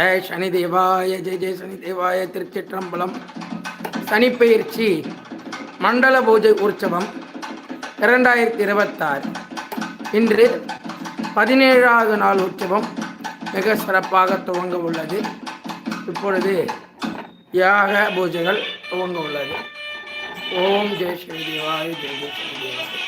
ஓம் ஜெய சனி தேவாய ஜெய ஜெய சனி தேவாய திருச்சிற்றம்பலம். சனிப்பயிற்சி மண்டல பூஜை உற்சவம் இரண்டாயிரத்தி இருபத்தாறு இன்று பதினேழாவது நாள் உற்சவம். மிக சிறப்பாக துவங்க உள்ளது. இப்பொழுது யாக பூஜைகள் துவங்க உள்ளது. ஓம் ஜெய ஸ்ரீ தேவாய ஜெய ஜெய ஸ்ரீ தேவாய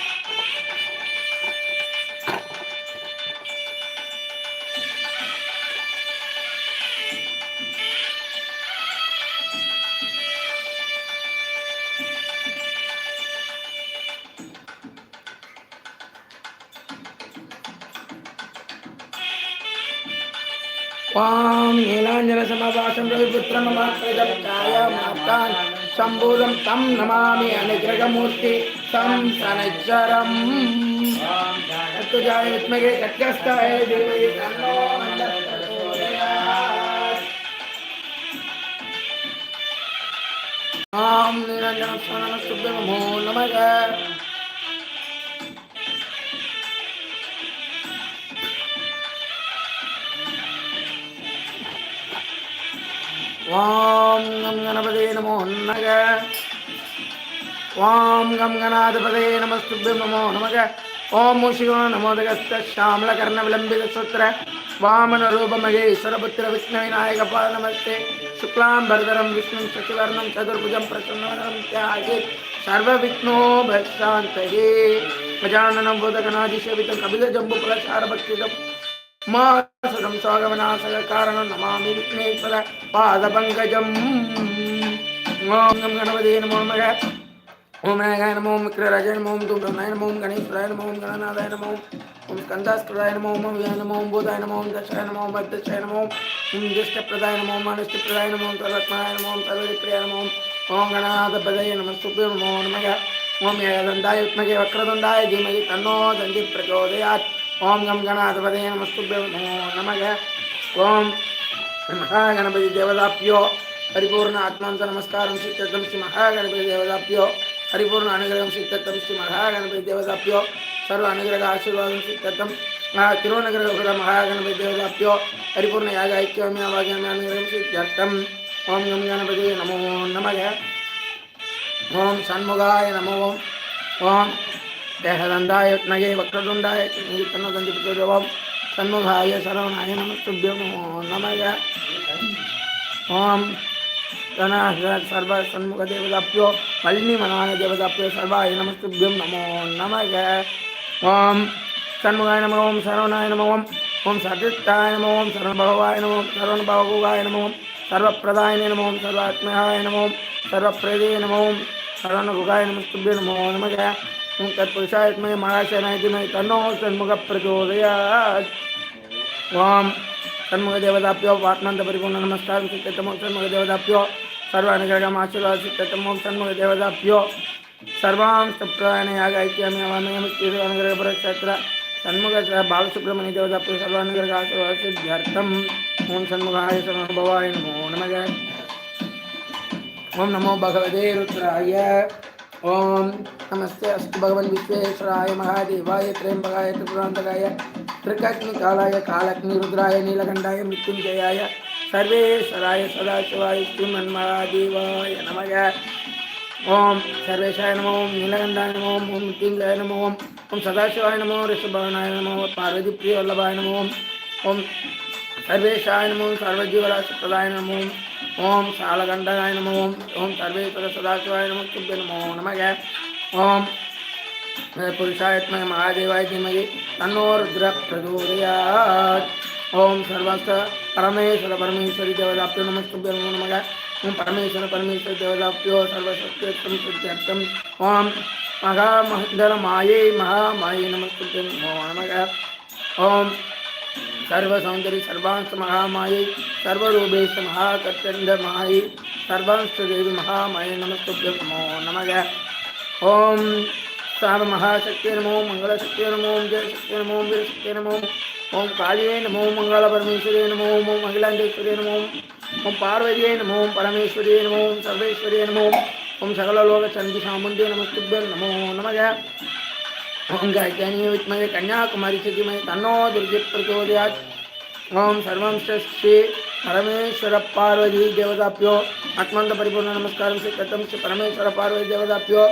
कृष्णाञ्जनसमवासं रविपुत्रममात्रजप्तायमात्तान् सम्बोधं तं नमामि अनुग्रहमूर्ति तं शनैश्वरम् तुजाय विद्महे तत्यस्ताय देवे तन्नो ॐ निरञ्जनस्वनमस्तुभ्यमो नमः। வாம் கம் கணபதே நமோ நக வாம் கம் கணாதிபதே நமஸ்துபியம் நமோ நமக. ஓம் மூஷிகோ நமோதகஸ்த ஷாமல கர்ண விளம்பித சுத்திர. வாமன ரூப மகேஸ்வர புத்திர விஷ்ணு விநாயக பாத நமஸ்தே சுக்லாம் பரதரம் விஷ்ணு சசிவர்ணம் சதுர்புஜம் பிரசன்னவரம் தியாகி சர்வ விக்னோ பசாந்தகே கஜானனம் பூதகநாதிசேவிதம் கபில ஜம்பு பிரசார பக்திதம் மாசுரம் சாகவநாசக காரணம் நமாமி விக்னேஸ்வர பாதபங்கஜம் ஓம் கம் கணபதே நமோ நமக ஓம் நாயகாய நமோ ஓம் விக்ரராஜாய நமோ ஓம் தூண்டநாய நமோ ஓம் கணேஸ்வராய நமோ ஓம் கணநாதாய நமோ ஓம் ஸ்கந்தாஸ்கராய நமோ ஓம் அவ்யாய நமோ ஓம் பூதாய நமோ ஓம் தசாய நமோ ஓம் பத்தசாய நமோ ஓம் ஜிஷ்டப்பிரதாய நமோ ஓம் கம் கணாதிபதே நமஸ்து நமக. ஓம் மகாகணபதி தேவதாப்பியோ. பரிபூர்ண ஆத்மாந்த நமஸ்காரம் சித்தத்தம் ஸ்ரீ மகாகணபதி தேவதாப்பியோ. பரிபூர்ண அனுகிரகம் சித்தத்தம் ஸ்ரீ மகாகணபதி தேவதாப்பியோ. சர்வ அனுகிரக ஆசீர்வாதம் சித்தத்தம் திருவனகிரக மகாகணபதி தேவதாப்பியோ. பரிபூர்ண யாக ஐக்கியமே வாகியமே அனுகிரகம் சித்தர்த்தம் ஓம் கம் கணபதி நமோ நமக. ஓம் சண்முகாய நமோ. ஓம் தேகதண்டாய நகை வக்ரதுண்டாய தன்ன சந்திப்பித்தோம் சண்முகாய சரவணாய நமஸ்துபியம் நமக ஓம் சர்வ சண்முக தேவதாப்பியோ பழனிமனாய தேவதாப்பியோ சர்வாய நமஸ்துபியம் நமோ நமக ஓம் சண்முகாய நம ஓம் சரவணாய நம ஓம் ஓம் சதிஷ்டாய நம ஓம் சரவணபகவாய நம ஓம் சரவணபகவாய நம ஓம் சர்வப்பிரதாய நம ஓம் சர்வாத்மகாய நம ஓம் சர்வப்பிரதே நம ஓம் சரவணகுகாய நமஸ்துபியோ நமோ நமக ஓம் தத்புருஷாயத்மய மகாசனாயத்மய தன்னோ சண்முக பிரச்சோதயாத் ஓம் சண்முக தேவதாப்பியோ ஆத்மாந்த பரிபூர்ண நமஸ்காரம் சித்தமோ சண்முக தேவதாப்பியோ சர்வ அனுகிரகம் ஆசீர்வாத சித்தமோ சண்முக தேவதாப்பியோ சர்வாம் சப்ராயணையாக ஐக்கியமே அவமயமுக்தி அனுகிரக புரக்ஷேத்திர சண்முக ச- பாலசுப்ரமணிய தேவதாப்பியோ சர்வ அனுகிரக ஆசீர்வாத சித்தியர்த்தம் ஓம் சண்முகாய சரணபவாய நமோ நமக ஓம் நமோ பகவதே ருத்ராய ஓம் நமஸ்தே அஸ்து பகவன் விஸ்வேஸ்வராய மகாதேவாய திரையம்பகாய திரிபுராந்தகாய திருக்கக்னி காலாய காலக்னி ருத்ராய நீலகண்டாய மிருத்யுஞ்சயாய சர்வேஸ்வராய சதாசிவாய ஸ்ரீமன்மகாதேவாய நமக. ஓம் சர்வேஷாய நமோ ஓம் நீலகண்டாய நமோ ஓம் ஓம் மிருத்யுஞ்சயாய நமோ ஓம் ஓம் சதாசிவாய ஓம் சாலகண்டனாய நம ஓம் ஓம் சர்வேஸ்வர சதாசிவாய நம தும்பிய நமோ நமக. ஓம் புருஷாயத்மய மகாதேவாய தீமகி தன்னோருத்ர பிரஜோதயாத் ஓம் சர்வஸ்த பரமேஸ்வர பரமேஸ்வரி தேவதாப்பியோ நம தும்பிய நமோ நமக. ஓம் பரமேஸ்வர பரமேஸ்வர தேவதாப்பியோ சர்வசத்தியத்தம் சத்தியர்த்தம். ஓம் மகாமகந்தர மாயை மகாமாயை நம தும்பிய நமோ நமக. ஓம் சர்வசௌந்தரி சர்வாம்ச மகாமாயை சர்வரூபேஷ மகாகர்த்தண்ட மாயை சர்வாம்ச தேவி மகாமாயை நமஸ்துபிய நமோ நமக. ஓம் சாம மகாசக்தி நமோ மங்களசக்தி நமோ ஜெயசக்தி நமோ வீரசக்தி நமோ. ஓம் காளியே நமோ மங்கள பரமேஸ்வரியே நமோ ஓம் அகிலாண்டேஸ்வரியே நமோ. ஓம் பார்வதியே நமோ பரமேஸ்வரியே நமோ சர்வேஸ்வரியே நமோ. ஓம் சகலலோக சந்தி சாமுண்டே நமஸ்துபிய நமோ நமக. विद्महे कन्याकुमारी सतीमहे तन्नो दुर्गे प्रचोदयात् ओम सर्वं श्री परमेश्वर पार्वती देवताभ्यो। आत्मांत परिपूर्ण नमस्कार से तत्म श्री परमेश्वर पार्वती देवताभ्यो।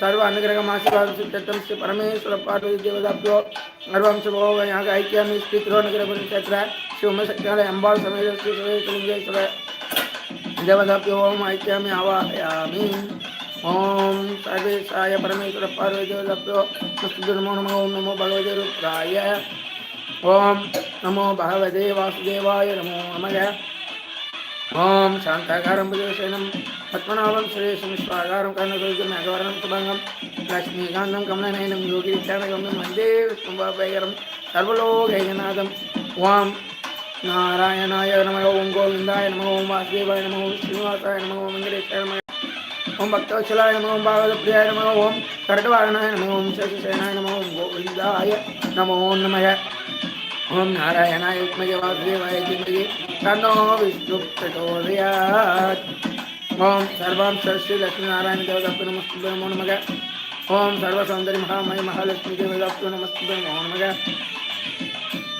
सर्व अनुग्रह आशीर्वाद से तत्म श्री परमेश्वर पार्वती देवताभ्यो। सर्वं शुभ यहाँ ऐक्यामी श्री तिरुवनगर क्षेत्र श्री उमशक्तियालय श्री सुरेश्वर देवताभ्यो, ओम ऐक्यामी आवाहयामि। ஓம் சர்வேசாய பரமேஸ்வர பார்வதியோ நமோ நமோ ஓம் நமோ பகவதி ருத்ராய ஓம் நமோ பகவதே வாசுதேவாய நமோ நமக ஓம் சாந்தாகாரம் புதேசனம் பத்மநாபம் சுரேசம் ஸ்வாகாரம் கர்ணகுருஜம் அகவரணம் சுபங்கம் லக்ஷ்மிகாந்தம் கமலநயனம் யோகி வித்யானகமம் வந்தே விஷ்ணுபாபேகரம் சர்வலோகைகநாதம் ஓம் நாராயணாய நம ஓம் கோவிந்தாய நம ஓம் வாசுதேவாய நம ஓம் ஸ்ரீனிவாசாய நம ஓம் வெங்கடேஷாய ஓம் பக்தவச்சலாய நம ஓம் பாகவதப்பிரியாய நம ஓம் கரடவாகனாய நம ஓம் சசிசேனாய நம ஓம் கோவிந்தாய நமோ நமய ஓம் நாராயணாய வித்மய வாசுதேவாய தீமகி தன்னோ விஷ்ணு பிரச்சோதயாத். ஓம் சர்வாம் சரஸ்வதி லட்சுமி நாராயண தேவதப்பு நமஸ்து நமோ நமக. ஓம் சர்வசௌந்தரி மகாமய மகாலட்சுமி தேவதப்பு நமஸ்து நமோ நமக.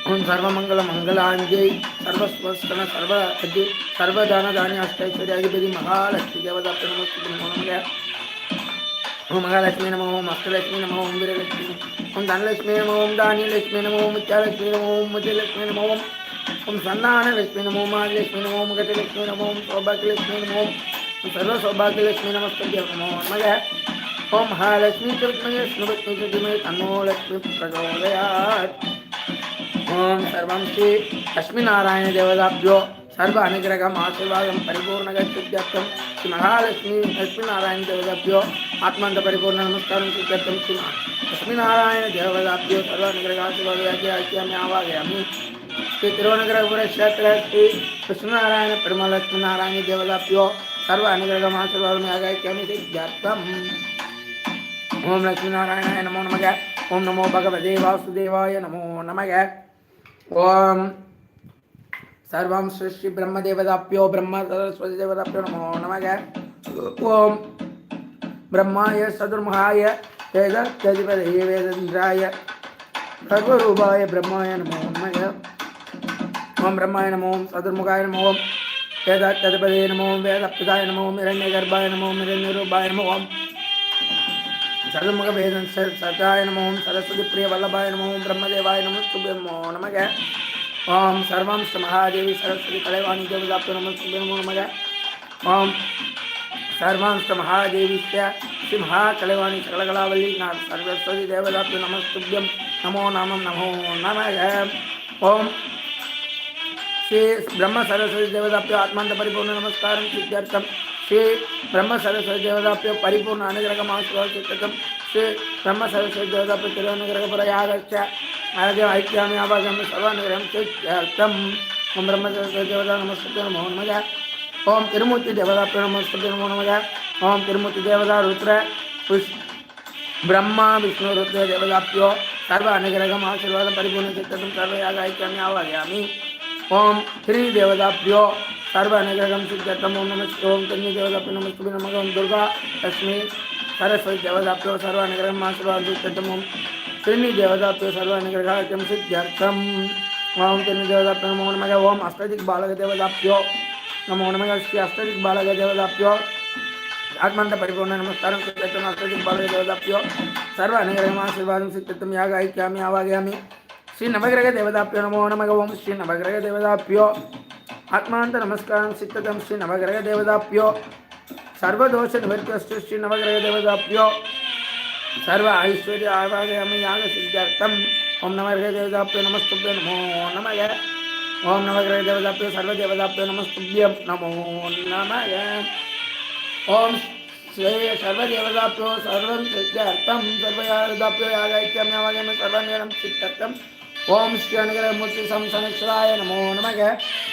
ఓం సర్వమంగళ మంగళాంజై సర్వస్వస్థన సర్వ అతి సర్వదాన దాని అష్టైశ్వర్య అధిపతి మహాలక్ష్మి దేవత నమస్తు నమోనమయ ఓం మహాలక్ష్మి నమ ఓం అష్టలక్ష్మి నమ ఓం వీరలక్ష్మి ఓం ధనలక్ష్మి నమ ఓం దానిలక్ష్మి నమ ఓం ముత్యాలక్ష్మి నమ ఓం ముద్రలక్ష్మి నమ ఓం ఓం సన్నానలక్ష్మి నమ ఓం ఆదిలక్ష్మి నమ ఓం గజలక్ష్మి నమ ఓం సౌభాగ్యలక్ష్మి నమ ఓం సర్వ సౌభాగ్యలక్ష్మి నమస్తే నమో నమయ ఓం మహాలక్ష్మి తిరుమయ స్మృతి తిరుమయ తన్నో లక్ష్మి ప్రచోదయాత్ ఓం సర్వం శ్రీ లక్ష్మీనారాయణ దేవదాభ్యో సర్వ అనుగ్రహం ఆశీర్వాదం పరిపూర్ణగత్యర్థం శ్రీ మహాలక్ష్మి లక్ష్మీనారాయణ దేవదాభ్యో ఆత్మంత పరిపూర్ణ నమస్కారం సిద్ధ్యర్థం శ్రీ లక్ష్మీనారాయణ దేవదాభ్యో సర్వ అనుగ్రహ ఆశీర్వాదయాఖ్యామి ఆవాగయామి శ్రీ తిరువనగరపుర క్షేత్ర శ్రీ కృష్ణనారాయణ పెరుమల లక్ష్మీనారాయణ దేవదాభ్యో సర్వ అనుగ్రహం ఆశీర్వాదం యాగాఖ్యామి సిద్ధ్యర్థం ఓం లక్ష్మీనారాయణ నమో నమగ ஓம் நமோ பகவதே வாசுதேவாய நமோ நமக ஓம். சர்வம் ஸ்ரீ பிரம்ம தேவதாப்பியோ பிரம்ம சரஸ்வதி தேவதாப்பியோ நமோ நமக. ஓம். பிரம்மாய சதுர்மகாய வேத தேதிபதி வேதந்திராய சர்வரூபாய பிரம்மாய நமோ நமக. ஓம் பிரம்மாய நமோ சதுர்முகாய நமோ வேத தேதிபதி நமோ வேத பிதாய நமோ இரண்ய கர்ப்பாய நமோ இரண்ய ரூபாய நமோ. ஓம் சர்வமுகபேதன் சதாய நம ஓம் சரஸ்வதி பிரிய வல்லபாய நம ஓம் பிரம்மதேவாய ओं சுபிரமோ महादेवी सरस्वती சர்வாம்ச மகாதேவி சரஸ்வதி கலைவாணி தேவதாப்து நம சுபிரமோ நமக ஓம் सर्वांश महादेवी सिंहा कलवाणी सकलकलावली नाथ सरस्वती देवदाप्य नमस्तुभ्यम नमो नम नमो नम। ओं श्री ब्रह्म सरस्वती देवदाप्य आत्मांत परिपूर्ण नमस्कार सिद्ध्यर्थम ஸ்ரீ பிரம்ம சரஸ்வதி தேவதாப்பிய பரிபூர்ண அனுகிரகமாசுவாசித்தகம் ஸ்ரீ பிரம்ம சரஸ்வதி தேவதாப்பிய திருவனுகிரகபுரயாகச்ச ஆரோக்கியம் ஐக்கியாமி ஆபாசம் சர்வானுகிரகம் சேத்தம் ஓம் பிரம்ம சரஸ்வதி தேவதா நமஸ்பதி நமோ நமக. ஓம் திருமூர்த்தி தேவதாப்பிய நமஸ்பதி நமோ நமக. ஓம் திருமூர்த்தி தேவதா ருத்ர பிரம்மா விஷ்ணு ருத்ர தேவதாப்பியோ சர்வ அனுகிரகம் ஆசீர்வாதம் பரிபூர்ண சித்தம் சர்வையாக ஐக்கியாமி ஆவாகியாமி ஓம் ஸ்ரீ தேவதாப்பியோ सर्वनगरगम सिद्धतमो नमस्ते ओम तन्य देवदाप्य नमस्ते ओम दुर्गा लक्ष्मी सरस्वती देवदाप्यो सर्वनगरगम मासुभाव सिद्धतमो त्रिमी देवदाप्यो सर्वनगरगम सिद्ध्यर्थम ओम तन्य देवदाप्य नमो नमः। ओम अष्टाधिक बालक देवदाप्यो नमो नमः। श्री अष्टाधिक बालक देवदाप्यो आत्मंत परिपूर्ण नमस्कार कृतम अष्टाधिक बालक देवदाप्यो सर्वनगरगम मासुभाव सिद्धतम यागायिक्यामि आवागयामि। श्री नवग्रह देवदाप्यो नमो नमः। ओम श्री नवग्रह देवदाप्यो देवताभ्यो आत्मांत नमस्कारं सिद्धतं श्री नवग्रह देवताभ्यो सर्वदोष निवृत्तस्तु श्री नवग्रह देवताभ्यो सर्व ऐश्वर्य आवागयामि याग सिद्ध्यर्थम ओम नवग्रह देवताभ्यो नमस्तुभ्यो नमो नमः ओम नवग्रह देवताभ्यो सर्व देवताभ्यो नमस्तुभ्यं नमो नमः ओम श्री सर्वदेवताभ्यो सर्वं सिद्ध्यर्थं सर्वयागदाभ्यो यागैक्यं यावागयामि सर्वनिरं सिद्ध्यर्थम् ओम श्री अनुग्रहमूर्ति संसनेश्वराय नमो नमः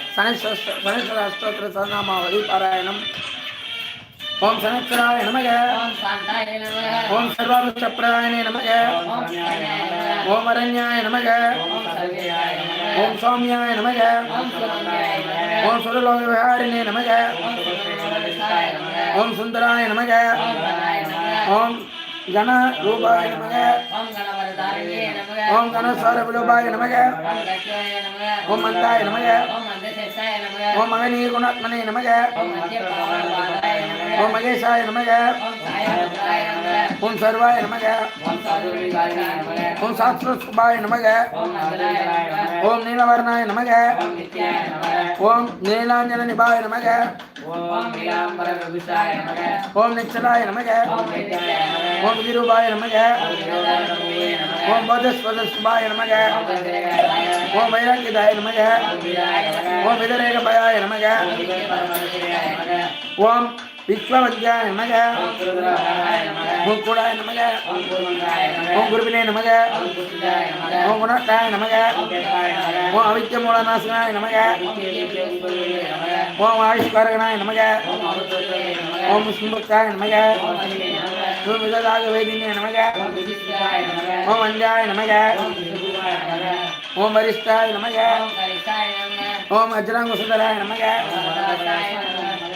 சனீஸ்வர அஷ்டோத்திர சதநாமாவளி பாராயணம் ஓம் சனத்ராய நமக ஓம் சாந்தாய நமக ஓம் அரண்யாய நமக ஓம் சர்வேயாய நமக ஓம் சௌமியாய நமக ஓம் சுரலோக விஹாரிணே நமக ஓம் சுந்தராய நமக ஓம் கண ரூபாய நமக. ஓம் கணஸ்வர விலோபாய நமக. ஓம் மந்தாய நமக. ஓம் மகனீய குணாத்மனே நமக. ஓம் மகேஷாய நமக ஓம் சர்வாய நமக ஓம் சாதுர்விகாரிணே நமக சாஸ்திரஸ்குபாய நமக ஓம் நீலவர்ணாய நமக ஓம் நீலாஞ்சல நிபாய நமக ஓம் நீலாம்பர நமக ஓம் நிச்சலாய நமக ஓம் நித்யாய நமக ஓம் விதிரூபாய நமக ஓம் விரோதாரூபே நமக ஓம் நமக ஓம் விஸ்வவந்தியாய நமக. ஓம் நமக. ஓம் வீராய நமக. ஓம் விதரேகபயாய நமக. ஓம் விஜய கூடாய நமக. ஓம் குருமந்தாய நமக. ஓம் குருபினே நமக. ஓம் குருஜாய நமக ஓம் மூலநாசனாய நமக. ஓம் ஆயுஷ்காரகனாய நமக. ஓம் சும்பத்தாய நமக. ஓம் விததாக வேதினே நமக ஓம் நமக ஓம் வந்தியாய நமக ஓம் வரிஷ்டாய நமக ஓம் கரிசாய சுந்தராய நமக.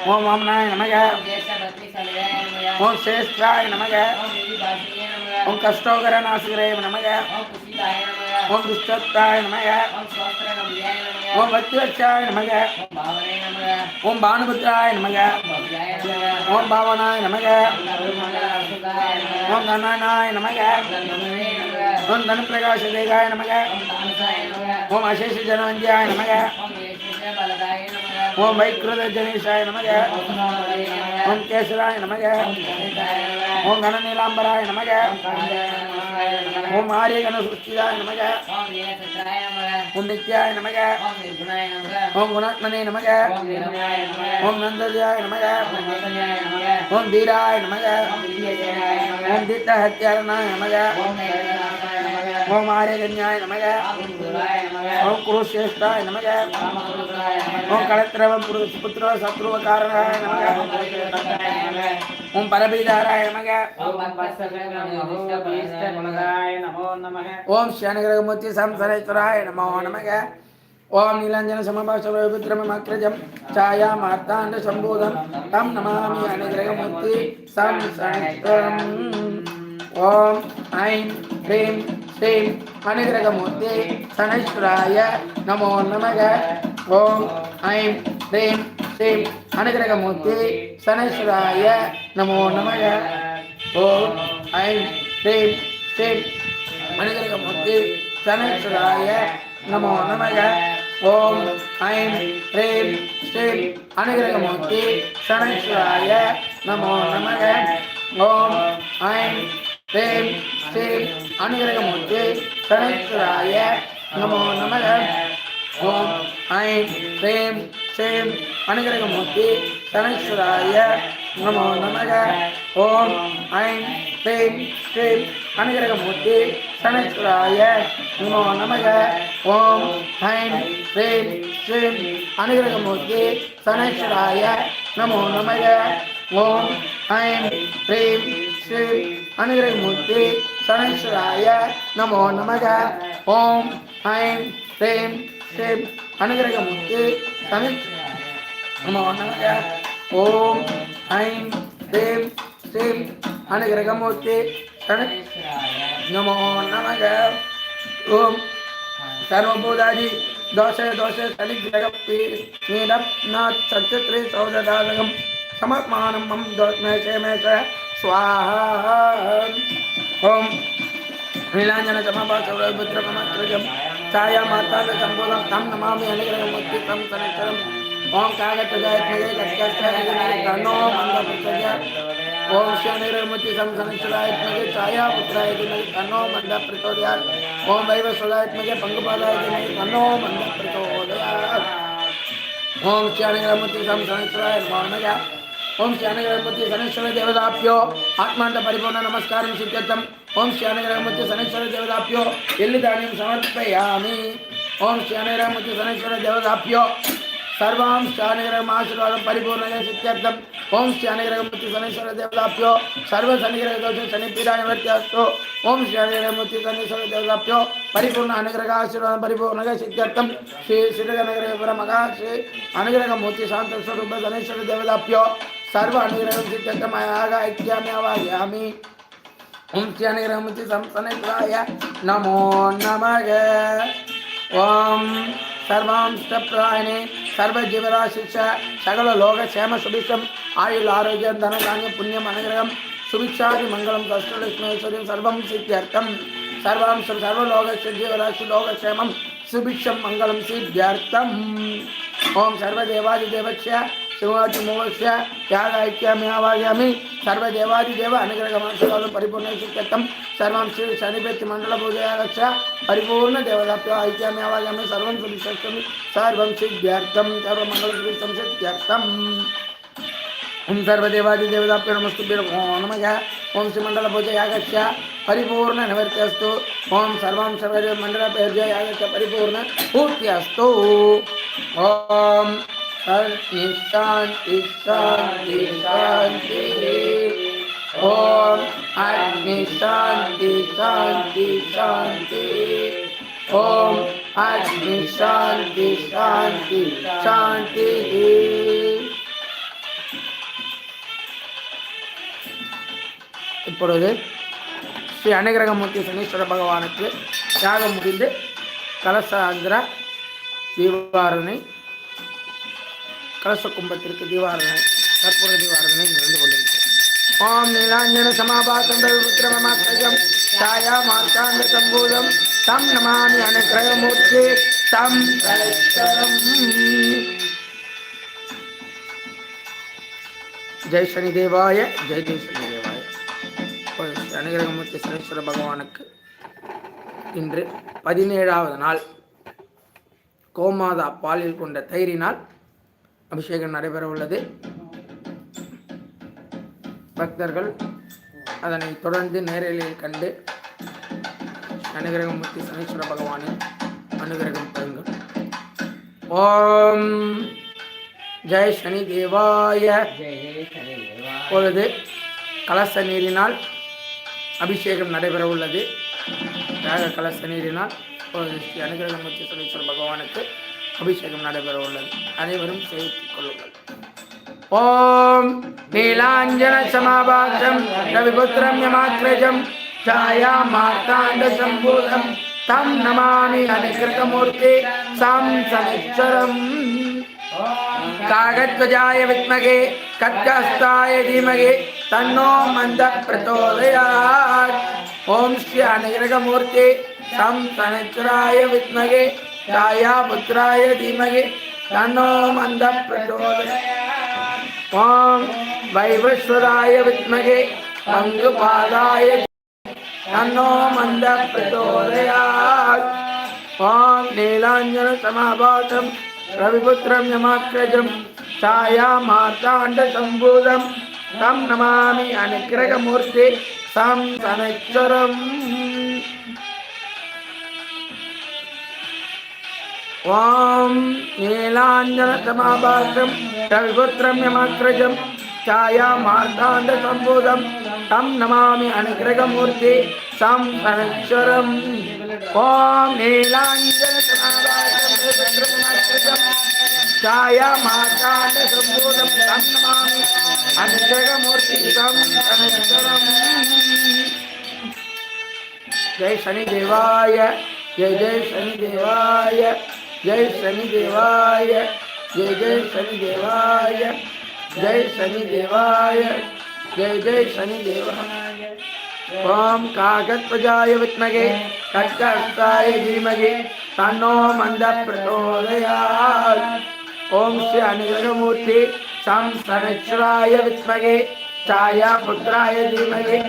ஓம் மதாசாய நமக ஓம் வாமனாய நமக. ஓம் சேஷ்டாய நமக. ஓம் கஷ்டோகர நாசுகரே நமக. ஓம் குசிதாய நமக ஓம் துஷ்டத்தாய நமக. ஓம் ஸ்வஸ்திரகம்யாய நமக. ஓம் பக்திவச்சாய நமக ஓம் பாவனே நமக ஓம் பானுபுத்திராய நமக. ஓம் பாவனாய நமக. ஓம் கண்ணனாய நமக. ஓம் தனுப்பிரகாச தேகாய நமக ஓம் நமக. ஓம் அசேஷ ஜனவந்தியாய நமக. ஓம் வைக்ருத ஜனேஷாய நமக. ஓம் கேசராய நமக. ஓம் கணிதாய நமக. கணநீலாம்பராய நமக ஓம் ஆரிய கண சுஷ்டிதாய நமக. ஓம் நித்யாய நமக. ஓம் குணாத்மனே நமக. ஓம் நந்ததியாய நமக. ஓம் தீராய நமக. ஓம் வித்யசேனாய நமக. ஓம் ஆரிய கன்யாய நமக. ஓம் குருசேஷ்டாய நமக. ஓம் கலத்திரவம் புரு சுபத்ரோ சத்ருவகாரனாய நமக. ஓம் பரபீதாராய நமக. ஓம் சேனகிரகமூர்த்தி சம்சரேஸ்வராய நமோ நமக. ஓம் நீலாஞ்சன சமபாசவித்ரமக்ரஜம் சாயா மார்த்தாண்ட சம்பூதம். தம் நமாமி அனுகிரகமூர்த்தி சம் ஓம் ஐம் ஹ்ரீம் శ్రీం అనుగ్రహమూర్తి సనశ్వరాయ నమో నమగ ఓం ఐం శ్రీం శ్రీం అనుగ్రహమూర్తి సనశ్వరాయ నమో నమగ ఓం ఐం శ్రీం శ్రీం అనుగ్రహమూర్తి సనశ్వరాయ నమో నమగ ஓம் ஐம் ஹ்ரீம் ஸ்ரீம் அனுகிரகமூர்த்தி சனேஸ்வராய நமோ நமக ஓம் ஐம் ஸ்ரீம் ஸ்ரீம் அனுகிரகமூர்த்தி சனேஸ்வராய நமோ நமக. ஓம் ஐம் ஸ்ரீம் ஸ்ரீம் அனுகிரகமூர்த்தி சனேஸ்வராய நமோ நமக. ஓம் ஐம் ஸ்ரீம் ஸ்ரீம் அனுகிரகமூர்த்தி சனேஸ்வராய நமோ நமக. ஓம் ஐம் ஸ்ரீம் ஸ்ரீம் அனுகிரகமூர்த்தி சனேஸ்வராய நமோ நமக. ஓம் ஐம் ஸ்ரீம் श्री अनिरयमूर्ति शरणेश्वराय नमो नमः। ओं ऐं ह्रीं श्रीं अनुग्रहमूर्ति नमो नमः। ओं ऐं ह्रीं श्रीं अनुग्रहमूर्ति नमो नमः। ॐ सर्वभूतादि दोष दोषे शनिग्रहपि नीलनाथ सत्यत्रि सौददालकं मम दोष मे च स्वाहा ओम। नीलांजन चमाभद्रकमात्रजं छायामातान ओम तं नमामि अनुग्रहमूर्ति तं सनेश्वरम् ॐ कागतजायत्मजे कष्टस्तनो मन्दपुत्रज ॐ शनिर्मति सं सनेश्वरायत्मजे छायापुत्राय दिमहि तन्नो मन्दप्रचोदयात् ॐ वैवस्वलायत्मजे पङ्गुपादाय दिमहि तन्नो मन्दप्रचोदयात् ॐ शनिर्मति सं सनेश्वराय नमो नमः। ఓం శ్రీ శానగణపతి సనేశ్వర దేవదాప్యో. ఆత్మాంత పరిపూర్ణ నమస్కారం సిద్ధ్యర్థం ఓం శ్రీ శానగణపతి సనేశ్వర దేవదాప్యో. ఎల్లి దానిం సమర్పయామి. ఓం శ్రీ శానగణపతి సనేశ్వర దేవదాప్యో. సర్వాం శానగరం ఆశీర్వాదం పరిపూర్ణంగా సిద్ధ్యర్థం ఓం శానగరమూర్తి సనేశ్వర దేవదాప్యో. సర్వ శనిగ్రహ దోషం శని పీడా నివర్తి నివర్త్యాస్తు ఓం శానగరమూర్తి సనేశ్వర దేవదాప్యో. పరిపూర్ణ అనుగ్రహ ఆశీర్వాదం పరిపూర్ణంగా సిద్ధ్యర్థం శ్రీ శ్రీ నగర వివరమగా శ్రీ అనుగ్రహ మూర్తి శాంత స్వరూప సనేశ్వర దేవదాప్యో. சர்வ அனுகிரகம் சித்தியர்த்தமயாக ஐக்கியாமியாவாயாமி ஓம் ஸ்ரீ அனுகிரகமூர்த்தி சம்சனேஸ்வராய நமோ நமக. ஓம் சர்வாம்ஷ்டப்பிராயணே சர்வஜீவராசிஷ சகல லோக சேம சுபிஷம் ஆயுள் ஆரோக்கியம் தனதானியம் புண்ணியம் அனுகிரகம் சுபிச்சாதி மங்களம் கஷ்டலட்சுமேஸ்வரியம் சர்வம் சித்தியர்த்தம். சர்வாம்சம் சர்வலோக ஜீவராசி லோகக்ஷேமம் சுபிக்ஷம் மங்களம் சித்தியர்த்தம். ஓம் சர்வதேவாதி தேவஸ்ய శివాచి మోక్ష త్యాగైక్యామి ఆవాగామి సర్వదేవాదిదేవ అనుగ్రహ మనసులను పరిపూర్ణ సుఖ్యత్వం సర్వం శ్రీ శనిపెత్తి మండల పూజయాలక్ష పరిపూర్ణ దేవదాప్య ఐక్యామి ఆవాగామి సర్వం సుభిషక్తం సర్వం సిద్ధ్యర్థం సర్వమంగళ సుభిష్టం సిద్ధ్యర్థం ఓం సర్వదేవాదిదేవదాప్య నమస్తుభ్య నమో నమయ ఓం శ్రీమండల పూజ యాగస్య పరిపూర్ణ నివర్త్యస్తు ఓం సర్వం సర్వమండల పూజ యాగస్య పరిపూర్ణ పూర్తి అస్తు ఓం शांति शांति शांति शांति ओम अग्नि शांति शांति शांति ओम अग्नि शांति शांति शांति இப்பொழுது ஸ்ரீ அனுகிரகமூர்த்தி சனீஸ்வர பகவானுக்கு தியாகம் முடிந்து கலசாந்திர தீபாரணை கலச கும்பத்திற்கு தீவாரணை கற்பூர தீவாரணை நடந்து கொண்டிருக்கிறது. ஓம் நீலாஞ்சன சமாபாசம் ருத்ரமமாத்மஜம் சாயா மார்த்தாண்ட சம்பூதம் தம் நமாமி அனுக்கிரகமூர்த்தி தம் ஜெய் சனி தேவாய ஜெய் ஜெய் சனி தேவாய அனுகிரகமூர்த்தி சனீஸ்வர பகவானுக்கு இன்று பதினேழாவது நாள் கோமாதா பாலில் கொண்ட தயிரினால் அபிஷேகம் நடைபெற உள்ளது பக்தர்கள் அதனை தொடர்ந்து நேரலையில் கண்டு அனுகிரகமூர்த்தி சனீஸ்வர பகவானின் அனுகிரகம் பெறுங்கள். ஓம் ஜெய் சனி தேவாய பொழுது கலச நீரினால் அபிஷேகம் நடைபெற உள்ளது ராக கலச நீரினால் இப்பொழுது ஸ்ரீ அனுகிரகமூர்த்தி சனீஸ்வர பகவானுக்கு அபிஷேகம் நடைபெற உள்ளது அனைவரும் சேர்த்து கொள்ளுங்கள். ஓம் நீலாஞ்சன சமாபாசம் ரவிபுத்திரம் யமாக்ரஜம் ஜாயா மார்த்தாண்ட சம்பூதம் தம் நமாமி அனுகிருதமூர்த்தி சம் சனீஸ்வரம். காகத்வஜாய வித்மகே கத்கஸ்தாய தீமகே தன்னோ மந்த பிரச்சோதயாத். ஓம் ஸ்ரீ அனுகிரகமூர்த்தி சம் சனச்சுராய வித்மகே. தாயா புத்திராய தீமகி தன்னோ மந்த பிரச்சோதய ஓம் வைவஸ்வராய வித்மகே பங்கு பாதாய தன்னோ மந்த பிரச்சோதயா ஓம் நீலாஞ்சன சமாபாதம் ரவிபுத்திரம் யமாக்ரஜம் சாயா மாதாண்ட சம்பூதம். தம் நமாமி அனுக்கிரகமூர்த்தி தம் சனைச்சரம் ஓம் நீலாஞ்சனசமாபாசம் கல்குத்திரம் யமக்ரஜம் சாயா மார்த்தாண்ட சம்போதம் தம் நமாமி அனுகிரகமூர்த்தி சம் பரஸ்வரம் ஓம் நீலாஞ்சனசமாபாசம் சாயா மார்த்தாண்ட சம்போதம் தம் நமாமி அனுகிரகமூர்த்தி சம் பரஸ்வரம் ஜெய் சனி தேவாய ஜெய் ஜெய் சனி தேவாய. जय शनिदेवाय, जय जय शनिदेवाय जय शनिदेवाय, जय जय शनिदेवाय। ओम कागत प्रजाय विद्मगे कटकस्ताय धीमगे तन्नो मंद प्रचोदयात् ओम श्री सम संसनक्षराय विद्मगे छाया पुत्राय धीमगे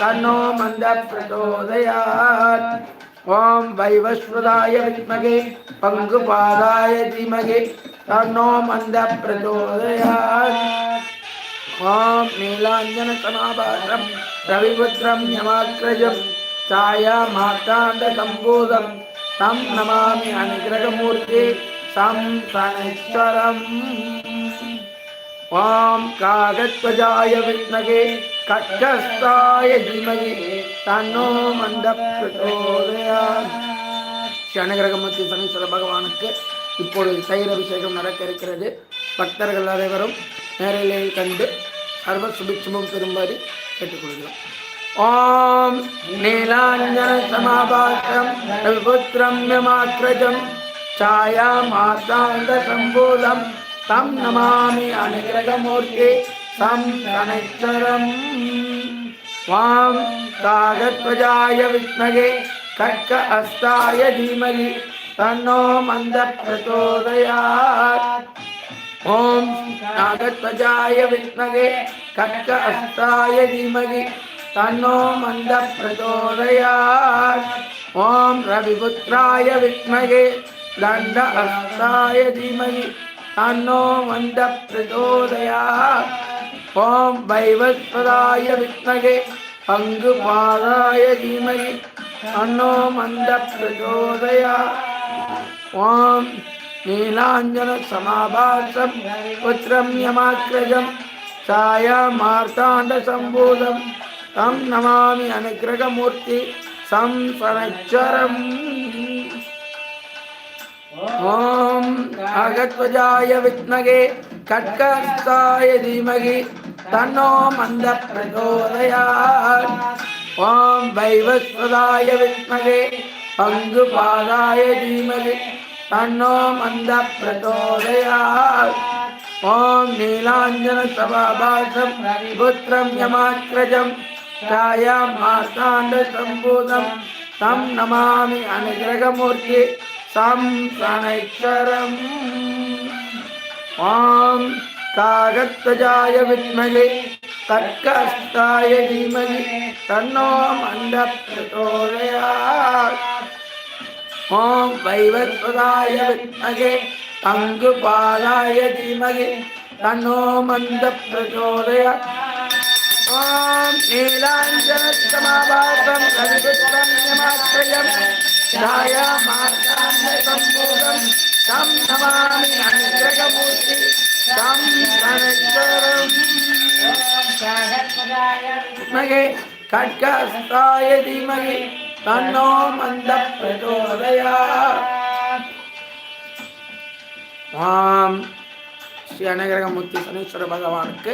तन्नो मंद प्रचोदयात् ॐ वैवस्वदाय विद्महे पङ्गुपादाय धीमगे तन्नो मन्दप्रचोदया ॐ नीलाञ्जनसमाभाषं दविपुत्रं नमात्रयं छायामाताण्डसम्बोधं तं नमामि अनुग्रहमूर्ते सनेश्वरम्। ஓம் காகத்வஜாய வித்மகே கட்கஸ்தாய தீமகி தன்னோ மந்த பிரச்சோதயாத் சனகிரகமூர்த்தி சனீஸ்வர பகவானுக்கு இப்பொழுது தயிர் அபிஷேகம் நடக்க இருக்கிறது பக்தர்கள் அனைவரும் நேரிலே கண்டு சர்வ சுபிட்சமும் பெறும்படி கேட்டுக்கொள்கிறோம் ஓம் நீலாஞ்சன சமாபாசம் ரவிபுத்திரம் யமாக்ரஜம் छाया मातांग தம் நமாமி அனுகிரகமூர்த்தி தம் கணைச்சரம் வாம் தாகத்வஜாய வித்மகே கட்க அஸ்தாய தீமகி தன்னோ மந்த பிரச்சோதயாத் ஓம் நாகத்வஜாய வித்மகே கட்க அஸ்தாய தீமகி தன்னோ மந்த பிரச்சோதயாத் ஓம் ரவிபுத்திராய வித்மகே தண்ட அஸ்தாய தீமகி तन्नो मन्द प्रचोदयात् ॐ वैवस्वदाय विद्महे पङ्गुपादाय धीमहि तन्नो मन्द प्रचोदयात् ॐ नीलाञ्जनसमाभासं पुत्रं यमाग्रजं छायामार्ताण्डसम्भूतं तं नमामि अनुग्रहमूर्ति संसनच्चरम् ॐ अगध्वजाय विद्महे खड्गस्ताय धीमहि तन्नो मन्द प्रचोदयात् ॐ वैवस्वदाय विद्महे पङ्गुपादाय धीमहि तन्नो मन्द प्रचोदयात् ॐ नीलाञ्जनसभाभासं पुत्रं यमाग्रजं छायामार्ताण्डसम्भूतं तं नमामि अनुग्रहमूर्ति தம் சனைச்சரம் ஆம் தாகத்வஜாய வித்மகே தற்கஸ்தாய தீமகி தன்னோ மந்த பிரதோதயா ஓம் வைவத்வதாய வித்மகே பங்கு பாலாய தீமகி தன்னோ மந்த பிரச்சோதயா ஓம் நீலாஞ்சலத்தமாபாசம் கல்வித்தம் छायामार्ताण्डसम्भूतं तं नमामि अनुग्रहमूर्ति तं गणेश्वरम् विद्महे खड्गस्ताय धीमहि तन्नो मन्द प्रचोदयात् ஆம் ஸ்ரீ அனகரகமூர்த்தி சனீஸ்வர பகவானுக்கு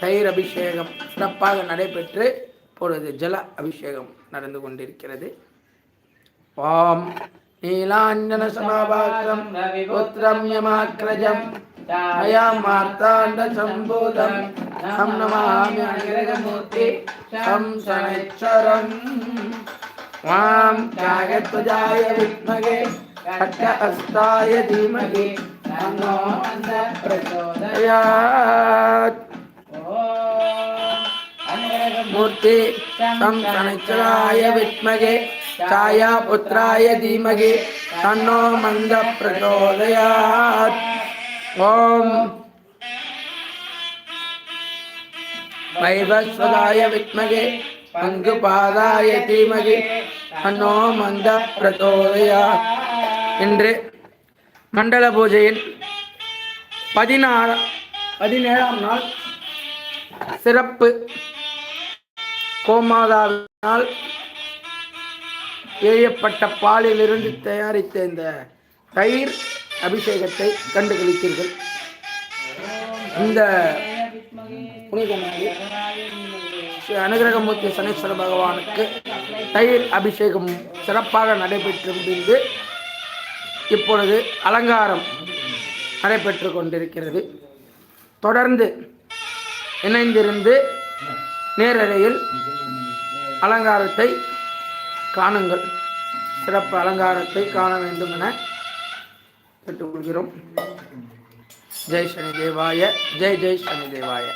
தயிர் அபிஷேகம் சிறப்பாக நடைபெற்று இப்பொழுது ஜல அபிஷேகம் நடந்து கொண்டிருக்கிறது ॐ नीलाञ्जनसमाभासं रविपुत्रं यमाग्रजं मया मार्ताण्डसम्भूतं तं नमामि अग्रजमूर्ति तं शनैश्वरम् वां जागत्वजाय विद्महे खड्गहस्ताय धीमहि तन्नो प्रचोदयात् मूर्ति तं शनैश्वराय विद्महे छायापुत्राय धीमहि तन्नो मन्द प्रचोदयात् ॐ वैवस्वदाय विद्महे अङ्गुपादाय धीमहि तन्नो मन्द प्रचोदयात् இன்று மண்டல பூஜையின் பதினாறு பதினேழாம் நாள் சிறப்பு கோமாதாவினால் ஏயப்பட்ட பாலிலிருந்து தயாரித்த இந்த தயிர் அபிஷேகத்தை கண்டுகளித்தீர்கள். இந்த புனித ஸ்ரீ அனுகிரகமூர்த்தி சனீஸ்வர பகவானுக்கு தயிர் அபிஷேகம் சிறப்பாக நடைபெற்று முடிந்து இப்பொழுது அலங்காரம் நடைபெற்று கொண்டிருக்கிறது. தொடர்ந்து இணைந்திருந்து நேரலையில் அலங்காரத்தை காணுங்கள். சிறப்பு அலங்காரத்தை காண வேண்டும் என கேட்டுக்கொள்கிறோம். ஜெய் சனி தேவாய ஜெய் ஜெய் சனி தேவாய